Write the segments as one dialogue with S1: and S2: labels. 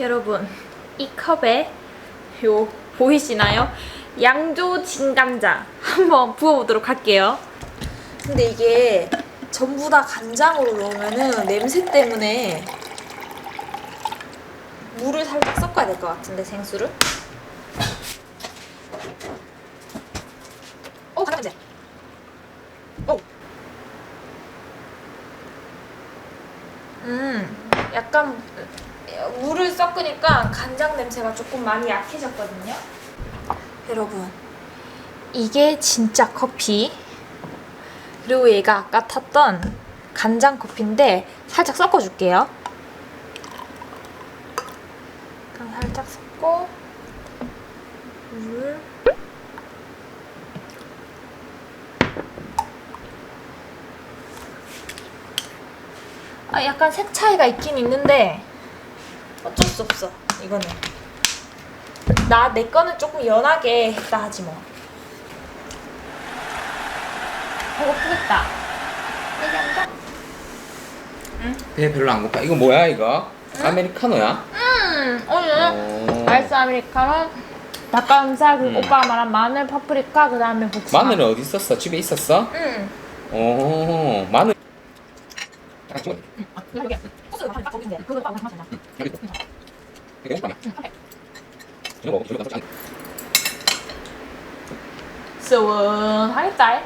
S1: 여러분 이 컵에 요 보이시나요? 양조 진간장 한번 부어보도록 할게요. 근데 이게 전부 다 간장으로 넣으면은 냄새 때문에 물을 살짝 섞어야 될 것 같은데 생수를. 오 간장 냄새. 오. 음 약간 물을 섞으니까 간장 냄새가 조금 많이 약해졌거든요. 여러분, 이게 진짜 커피. 그리고 얘가 아까 탔던 간장 커피인데 살짝 섞어줄게요. 살짝 섞고 물. 아, 약간 색 차이가 있긴 있는데 어쩔 수 없어 이거는 나 내 거는 조금 연하게 했다 하지 뭐 크겠다 얘기한다
S2: 배 별로 안 고파. 이거 뭐야 이거? 아메리카노야?
S1: 음 오늘
S2: 오.
S1: 아이스 아메리카노 닭가슴살 그리고
S2: 음.
S1: 오빠가 말한 마늘 파프리카 그 다음에 복숭아
S2: 마늘은 어디 있었어? 집에 있었어? 응오 마늘. 아,
S1: 소스 딱 거기 있는데 그거 오빠가 마셨나
S2: 여기 있어. 먹어. 이거 먹어.
S1: 시원하겠다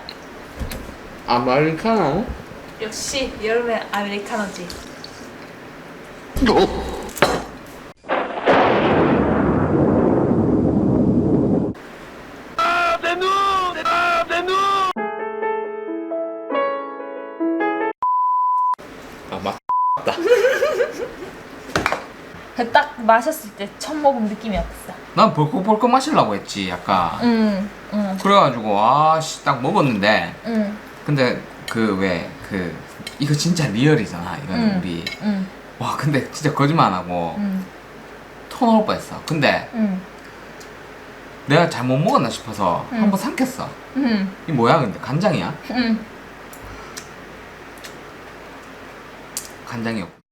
S2: 아메리카노?
S1: 역시 여름엔 아메리카노지 딱 마셨을 때 처음 먹은 느낌이 어땠어?
S2: 난 벌컥벌컥 마시려고 했지 약간.
S1: 응, 응,
S2: 그래가지고 아씨 딱 먹었는데
S1: 응,
S2: 근데 그 왜 그 이거 진짜 리얼이잖아 이거는
S1: 응.
S2: 우리
S1: 응,
S2: 와 근데 진짜 거짓말 안 하고
S1: 응,
S2: 토 나올 뻔했어 근데
S1: 응,
S2: 내가 잘못 먹었나 싶어서
S1: 응.
S2: 한번 삼켰어
S1: 응,
S2: 이 뭐야 근데 간장이야?
S1: 응.
S2: 간장이었고